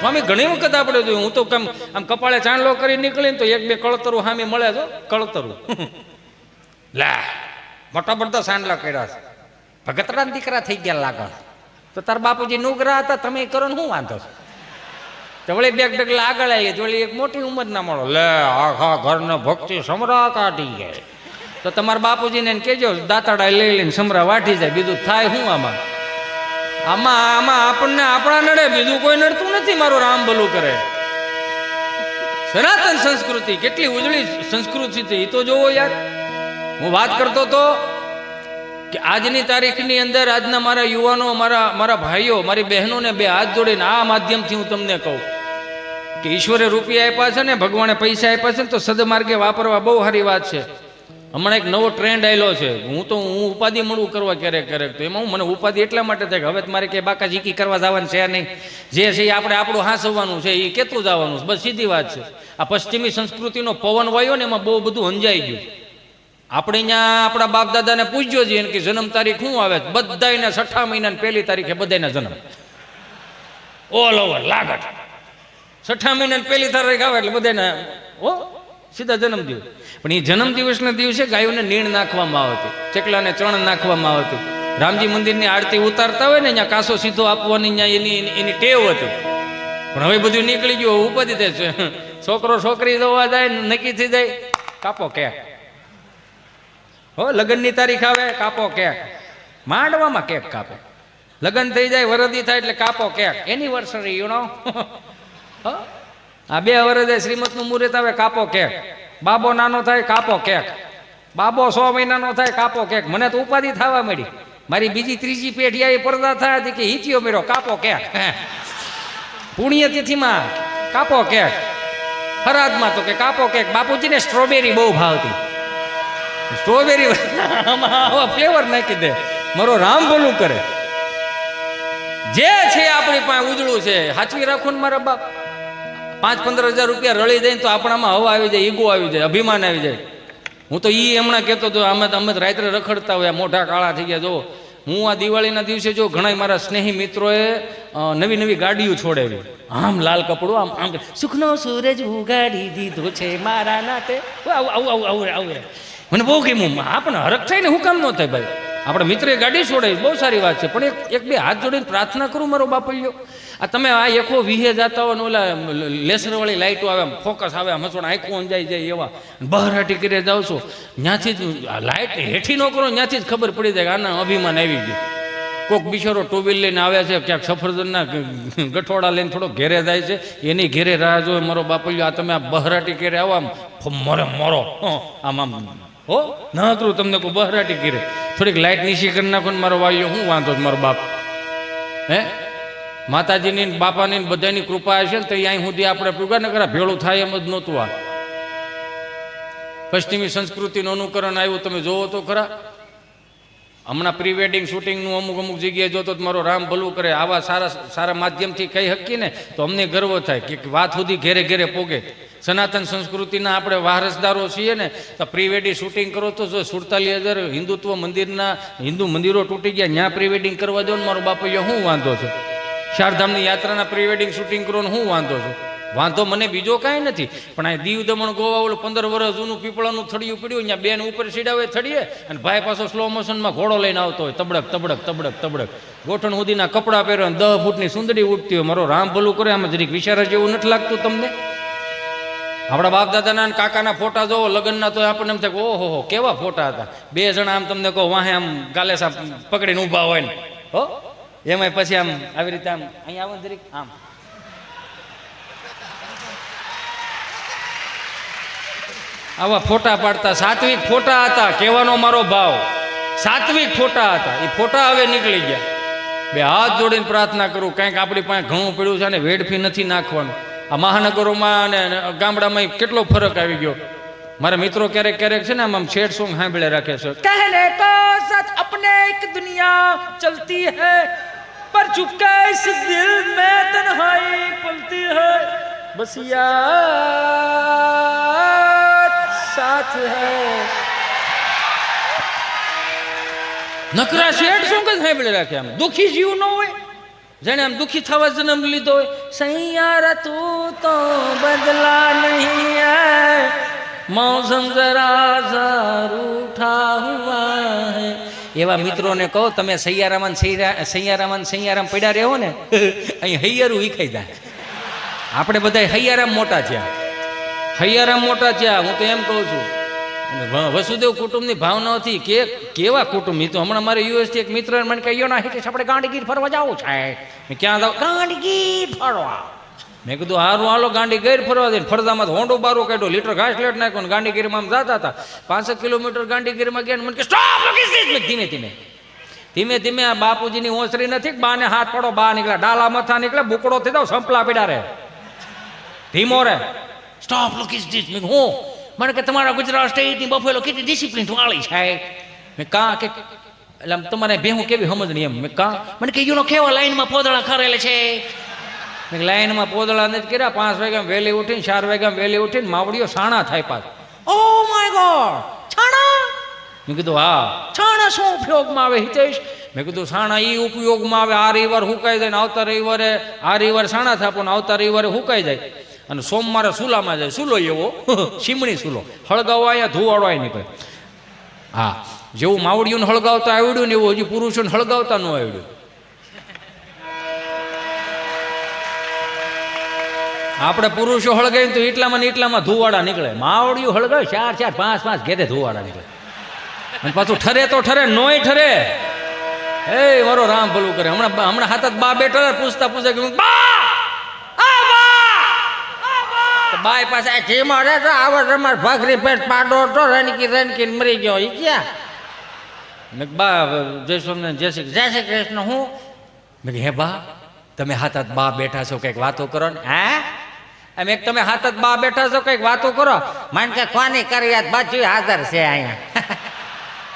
સ્વામી, ઘણી વખત આપણે જોયું, હું તો કેમ, આમ કપાળે ચાંદલો કરી નીકળીને તો એક બે કળતરું સામે મળે તો કળતરું. લા, મોટા મોટા સાંડલા કર્યા છે. ભગતરા દીકરા થઈ ગયા લાગણ. તો તાર બાપુજી નુગરા હતા, તમે કરો ને શું વાંધો છે? તો વળી બે ડગલા આગળ આવી તો વળી એક મોટી ઉંમરના મળો લે, આખા ઘરને ભક્તિ સમરા કાઢી જાય તો તમારા બાપુજીને કહેજો દાતાડા લઈ લઈને સમરા વાટી જાય, બીજું થાય શું આમાં? આમાં આમાં આપણને આપણા નડે બીજું કોઈ નડતું નથી, મારું રામ ભલું કરે. સનાતન સંસ્કૃતિ કેટલી ઉજળી સંસ્કૃતિ એ તો જોવો યાર. હું વાત કરતો તો કે આજની તારીખની અંદર આજના મારા યુવાનો, મારા મારા ભાઈઓ, મારી બહેનોને બે હાથ જોડીને આ માધ્યમથી હું તમને કહું કે ઈશ્વરે રૂપિયા આપ્યા છે ને ભગવાને પૈસા આપ્યા છે ને તો સદમાર્ગે વાપરવા બહુ સારી વાત છે. હમણાં એક નવો ટ્રેન્ડ આવેલો છે. હું તો, હું ઉપાધિ મળવું કરવા ક્યારેક ક્યારેક તો એમાં હું, મને ઉપાધિ એટલા માટે થાય કે હવે મારે કે બાકા જીકી કરવા જવાનું છે નહીં. જે છે એ આપણે આપણું હાંસવવાનું છે, એ કેતું જવાનું બસ સીધી વાત છે. આ પશ્ચિમી સંસ્કૃતિનો પવન વાયો ને એમાં બહુ બધું અંજાઈ ગયું. આપણે અહીંયા આપણા બાપ દાદાને પૂછ્યો છીએ કે જન્મ તારીખ શું આવે? બધાયને છઠ્ઠા મહિનાની પહેલી તારીખે બધાને જન્મ. ઓલ ઓવર લાગટ છઠ્ઠા મહિનાની પહેલી તારીખ આવે એટલે બધાને ઓ સીધા જન્મ દિવસ. પણ એ જન્મ દિવસના દિવસે ગાયોને નીણ નાખવામાં આવતી ચકલાને ચણ નાખવામાં આવતી રામજી મંદિરની આરતી ઉતારતા હોય ને અહીંયા કાસો સીધો આપવાની એની એની ટેવ હતી. પણ હવે બધું નીકળી ગયું ઉપાધિ છે. છોકરો છોકરી જોવા જાય, નક્કી થઈ જાય. કાપો કે. હો, લગ્નની તારીખ આવે, કાપો કેક માંડવામાં કેક કાપે. લગ્ન થઈ જાય, વરદી થાય એટલે કાપો કેક એનિવર્સરી યુ નો આ બે વરદે શ્રીમતનું મુહૂર્ત આવે, કાપો કેક. બાબો નાનો થાય, કાપો કેક. બાબો સો મહિનાનો થાય, કાપો કેક. મને તો ઉપાધિ થવા મળી. મારી બીજી ત્રીજી પેઢી આવી પડદા થાય હતી કે હિચિયો મેળો, કાપો કેક. પુણ્યતિથિમાં કાપો કેક. ફરાદમાં તો કે કાપો કેક. બાપુજીને સ્ટ્રોબેરી બહુ ભાવતી. સ્ટ્રોબેરી ફ્લેવર નાખી દે. મારો રામ ભલું કરે. જે છે આપણી પાસે ઉજળું છે. સાચવી રાખો ને મારા બાપ. પાંચ પંદર હજાર રૂપિયા રળી જાય તો આપણામાં હવા આવી જાય, ઈગો આવી જાય, અભિમાન આવી જાય. હું તો ઈ હમણાં કહેતો હતો, અમે અમે રાત્રે રખડતા હોય મોઢા કાળા થઈ ગયા. જો, હું આ દિવાળીના દિવસે જો ઘણા મારા સ્નેહી મિત્રોએ નવી નવી ગાડીઓ છોડાવી. આમ લાલ કપડું, આમ આમ સુખનો સૂરજ ઉગાડી દીધો છે મારા નાતે. આવું આવું આવું આવું મને બહુ ગમ્યું. આપણને હરખ થાય ને હું કામ ન થાય ભાઈ? આપણા મિત્રે ગાડી છોડાવી બહુ સારી વાત છે. પણ એક એક બે હાથ જોડીને પ્રાર્થના કરું મારો બાપલ્યો. આ તમે આ એકો વિહે જતા હોય ઓલા લેસરવાળી લાઇટો આવે ફોકસ આવે હસણ આંખું અંજાઈ જાય એવા. બહારાટી કરી, જાઓ છો. ત્યાંથી જ લાઇટ હેઠી ન કરો ત્યાંથી જ ખબર પડી જાય કે આના અભિમાન આવી ગયું. કોક બિચારો ટુ વ્હીલ લઈને આવે છે, ક્યાંક સફરજનના ગઠોડા લઈને થોડો ઘેરે જાય છે. એની ઘેરે રાહ જોવે મારો બાપલ્યો, આ તમે આ બહારાટી ઘેરે આવો આમ. મરે, મરો. આમ આમ. હો? ના હતું, તમને કોઈ બહરાટી ઘેરે થોડીક લાઇટ નીચી કરી નાખો ને મારો વાલીઓ શું વાંધો મારો બાપ. હે? માતાજીની બાપાની બધાની કૃપા હશે ને તો અહીં સુધી આપણે પૂગા ને કરા ભેળું થાય એમ જ નહોતું આ. પશ્ચિમી સંસ્કૃતિનું અનુકરણ આવ્યું, તમે જોવો તો ખરા. હમણાં પ્રી વેડિંગ શૂટિંગનું અમુક અમુક જગ્યાએ જોતો તો મારો રામ ભલું કરે, આવા સારા સારા માધ્યમથી કહી શકીએ ને, તો અમને ગર્વ થાય કે વાત સુધી ઘેરે ઘેરે પોગે. સનાતન સંસ્કૃતિના આપણે વારસદારો છીએ ને, તો પ્રી વેડિંગ શૂટિંગ કરો તો જો સુડતાલીસ હજાર હિન્દુત્વ મંદિરના હિન્દુ મંદિરો તૂટી ગયા ત્યાં પ્રી વેડિંગ કરવા દો ને મારો બાપુ હું વાંધો છે? ચારધામની યાત્રાના પ્રી વેડિંગ શૂટિંગ કરો ને હું વાંધો છું? વાંધો મને બીજો કાંઈ નથી, પણ આ દીવ દમણ ગોવા ઓલું પંદર વર્ષ જૂનું પીપળાનું થડિયું પડ્યું ત્યાં બેન ઉપર સીડાવે થડીએ, અને ભાઈ પાછો સ્લો મોશનમાં ઘોડો લઈને આવતો હોય, તબડક તબડક તબડક તબડક. ગોઠણ સુધીના કપડાં પહેરો દહ ફૂટની સુંદરી ઉઠતી હોય, મારો રામ ભલું કરે, આમાં જરીક વિચાર જેવું નથી લાગતું તમને? આપણા બાપ દાદાના અને કાકાના ફોટા જોવો, લગ્નના તો આપણને એમ થાય ઓહો, હો, કેવા ફોટા હતા. બે જણા આમ તમને કહો, વાહે આમ ગાલેસા પકડીને ઊભા હોય ને. હો? એમાંય પછી આમ આવી રીતે આમ અહીંયા આવો જરીક, આમ. આવા ફોટા પાડતા, સાત્વિક ફોટા હતા, કહેવાનો મારો ભાવ. સાત્વિક ફોટા હતા, એ ફોટા હવે નીકળી ગયા. બે હાથ જોડીને પ્રાર્થના કરું, કંઈક આપણી પાસે ઘણું પડ્યું છે ને વેડફી નથી નાખવાનું. આ મહાનગરોમાં અને ગામડામાં કેટલો ફરક આવી ગયો? મારા મિત્રો ક્યારેક ક્યારેક છે ને આમ શેઠ સોંગ સાંભળે રાખે છે? કહેને કો સાથ અપને એક દુનિયા ચલતી હૈ, પર ચુપકે ઇસ દિલ મે તન્હાઈ પલતી હૈ. બસ સાથ હૈ. નકરા શેઠ સોંગ જ સાંભળે રાખે આમ? દુખી જીવ ન હોય. જેને આમ દુખી થવા જન્મ લીધો હોય સૈયારા તું તો બદલા નહીં મૌસમ જરા ઝા રૂઠા હુઆ હૈ. એવા મિત્રોને કહો, તમે સૈયારામાં સૈયા સૈયારામાં સૈયારામ પડ્યા રહો ને, અહીં હૈયારું વિખાઈ જાય. આપણે બધા હૈયારામ મોટા થયા. હૈયારામ મોટા થયા, હું તો એમ કહું છું વસુદેવ કુટુંબની ભાવનાથી કે કેવા કુટુંબ? તો હમણાં મારે યુએસથી એક મિત્ર મને કહે યો ના હિતેશ આપણે ગાંડીગીર ફરવા જવું છે. મેં ક્યાં જાવ ગાંડીગીર ફરવા. મેં કીધું, હારું, હાલો ગાંડી ગઈર ફરવા દે. ફરદામાં હોંડો બારો કાઢ્યો, લીટર ઘાસ લેટ નાખ્યો ને ગાંડીગીરમાં આમ જતા હતા. પાંસઠ કિલોમીટર ગાંડીગીરમાં ગયા મને કે, સ્ટોપ ધીમે ધીમે. ધીમે ધીમે આ બાપુજીની ઓસરી નથી બા બાને હાથ પડો, બા નીકળ્યા, ડાલા મથા નીકળ્યા, બુકડો થઈ જાવ સંપલા પીડા રે ધીમો રે સ્ટોપ લુક ઇઝ મેં હું મને કે તમારા ગુજરાત સ્ટેટની બફેલો કેટલી ડિસિપ્લિન વાળી છે. મેં કા કે એટલે આમ તમારે ભેહું કેવી સમજણી એમ? મેં કા મને કે યુનો કેવા લાઈનમાં પોદળા ખરેલે છે? મેં લાઈનમાં પોદળા નથી કર્યા. પાંચ વાગ્યા વહેલી ઉઠીને, ચાર વાગ્યા વહેલી ઉઠીને માવડીઓ સાણા થાય પાછ. ઓ માય ગોડ છાણા? મેં કીધું, હા. છાણા શું ઉપયોગમાં આવે? હિતેશ મેં કીધું સાણા એ ઉપયોગમાં આવે. આ રવિવાર હુકાઈ જાય ને આવતા રવિવારે આ રવિવાર સાણા થાપો ને આવતા રવિવારે હુકાઈ જાય. અને સોમવારે સુલામાં જાય. સુલો એવો. સીમણી સુલો. હળગાવવા અહીંયા ધુવાડો આવી નીકળે. હા, જેવું માવડીઓને હળગાવતા આવડ્યું ને એવું હજી પુરુષોને હળગાવતા ન આવડ્યું. આપણે પુરુષો હળગાવીને તો એટલામાં ને એટલામાં ધુવાડા નીકળે. માવડીઓ હળગાવે, ચાર ચાર, પાંચ પાંચ, ઘેરે ધુવાડા નીકળે. અને પાછું ઠરે તો ઠરે, નોય ઠરે. એ મારો રામ ભલું કરે. હમણાં હમણાં હાથ બા બેઠા પૂછતા પૂછે કે બા બાય પાસે જે તો આવો તમાર ભાખરી પેટ પાડો તો રણકી રણકી મરી ગયો. ઈ ક્યાં? બા જય સ્વામિનારાયણ જય શ્રી જય શ્રી કૃષ્ણ, હું? મેં હે બા, તમે હાથ હાથ બા બેઠા છો, કંઈક વાતો કરો ને. હે? એમ એક તમે હાથ હાથ બા બેઠા છો, કંઈક વાતો કરો. માન કે કોની કરી યાદ બાજુ હાજર છે અહીંયા?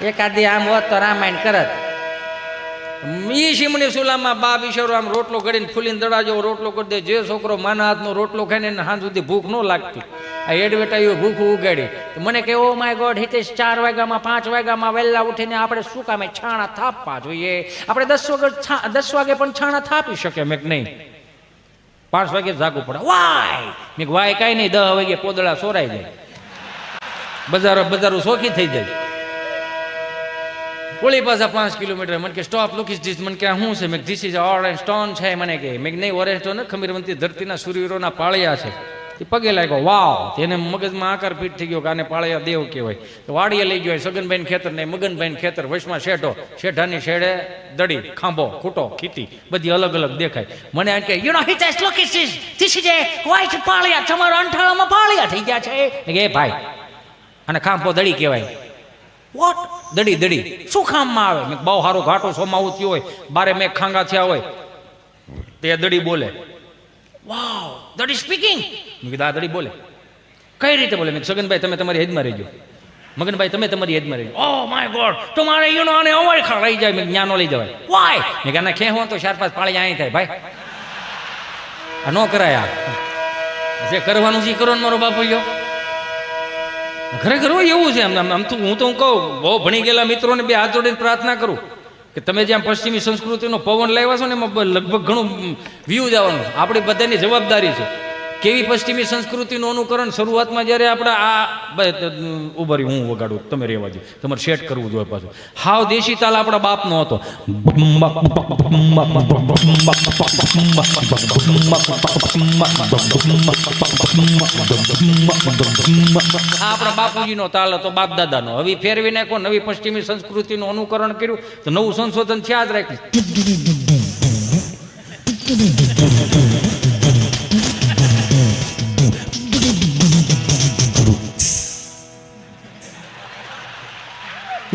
એકાદી આમ હોત તો રામાયણ કરત. ઈ શીમણી સુલામાં બા બિશરો આમ રોટલો કરીને ફૂલીને દડાજો, રોટલો કરી દે. જે છોકરો માના હાથનો રોટલો ખાઈને એને હાથ સુધી ભૂખ ન લાગતી. આ એડવર્ટાઈઓ ભૂખ ઉગાડી. મને કે ઓ માય ગોડ, હિતેશ, ચાર વાગ્યામાં, પાંચ વાગ્યામાં વહેલા ઉઠીને આપણે શું કામે? છાણા થાપવા જોઈએ. આપણે દસ વાગે દસ વાગે પણ છાણા થાપી શકે મેં નહીં. પાંચ વાગે જાગવું પડે. વાય! મેં વાય કાંઈ નહીં દસ વાગે પોદળા સોરાઈ જાય. બજારો બજારો સોખી થઈ જાય. ઓલી પાછા પાંચ કિલોમીટર. મને કે સ્ટોપ લુકીસ ધીસ મને કે શું છે? મેં ધીસ ઇઝ ઓરેન્જ સ્ટોન છે. મને કે, મેં નહીં ઓરેન્જ સ્ટોન ખમીરવંતી ધરતીના સૂર્યવીરોના પાળિયા છે. એ પગે લાગ્યો વાવ તેને મગજમાં આકાર ફીટ થઈ ગયો કે આને પાળિયા દેવ કહેવાય. તો વાડીએ લઈ ગયો સગનભાઈ ખેતર ને મગનભાઈ ખેતર વચમાં શેઠો શેઠાની શેડે દડી, ખાંભો, ખૂટો ખીતી બધી અલગ અલગ દેખાય. મને આ કે you know Hitesh look is this is white પાળિયા. તમારા અંઠાળામાં પાળિયા થઈ ગયા છે. એ ભાઈ. અને ખાંભો દડી કહેવાય. વોટ દડી દડી. શું કામમાં આવે? મેં બહુ સારો ઘાટો સોમાવું થયો હોય. બારે મેં ખાંગા થયા હોય. તે દડી બોલે વાવ દડી સ્પીકિંગ મેં કીધું દડી બોલે. કઈ રીતે બોલે? મેં સગનભાઈ તમે તમારી હેદમાં રહેજો. મગનભાઈ તમે તમારી હેદમાં રહેજો. ઓ માય ગોડ તમારે યુનો આને અવાય ખા લઈ જાય. મેં જ્ઞાનો લઈ જવાય. વાય મેં કીધું, ખે હું તો ચાર પાંચ પાળી અહીં થાય ભાઈ. આ નો કરાય આ. જે કરવાનું છે કરો મારો બાપુ યો ખરેખર હોય એવું છે. આમ આમ તો હું તો હું કહું, બહુ ભણી ગયેલા મિત્રોને બે હાથ જોડીને પ્રાર્થના કરું કે તમે જ્યાં પશ્ચિમી સંસ્કૃતિનો પવન લાવ્યા છો ને એમાં લગભગ ઘણું વ્યૂ જવાનું આપણી બધાની જવાબદારી છે. કેવી પશ્ચિમી સંસ્કૃતિનું અનુકરણ શરૂઆતમાં જ્યારે આપણે આ ઉભરી, હું વગાડું, તમે રહેવા દો તમારે સેટ કરવું જોઈએ પાછું. હાવ દેશી તાલ આપણા બાપનો હતો. આપણા બાપુજીનો તાલ હતો બાપ દાદાનો હવે ફેરવી નાખો નવી પશ્ચિમી સંસ્કૃતિનું અનુકરણ કર્યું, તો નવું સંશોધન છે જ રાખ્યું.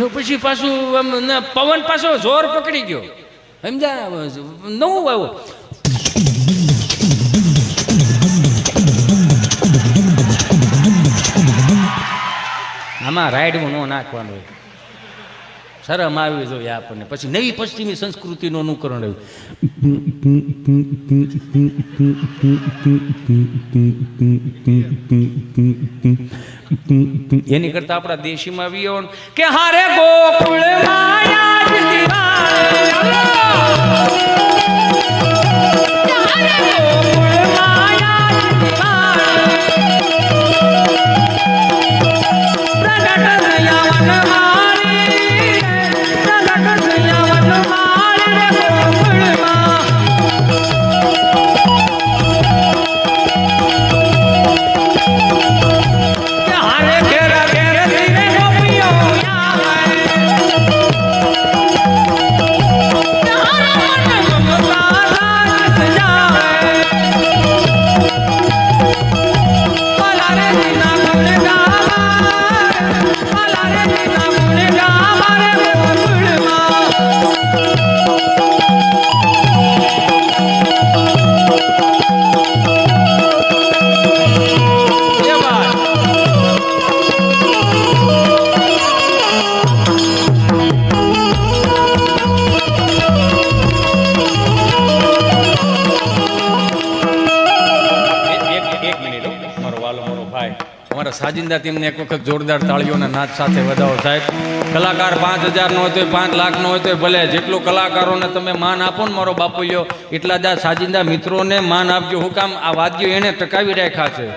ને, પછી પાછું આમ પવન પાછો જોર પકડી ગયો. સમજ્યા નવું આવ્યો. આમાં રાઈડમાં ન નાખવાનું હોય. શરમ આવી જોઈએ આપણને. પછી નવી પશ્ચિમી સંસ્કૃતિનું અનુકરણ આવ્યું. એની કરતા આપણા દેશીમાં આવ્યો કે હારે ગોકુળ સાજિંદા ટીમને એક વખત જોરદાર તાળીઓના નાચ સાથે વધાવો સાહેબ. કલાકાર પાંચ હજારનો હોય તો પાંચ લાખનો હોય તો ભલે, જેટલું કલાકારોને તમે માન આપો ને મારો બાપુ એટલા જ સાજિંદા મિત્રોને માન આપજો. હું કામ આ વાદ્યો એને ટકાવી રાખ્યા છે.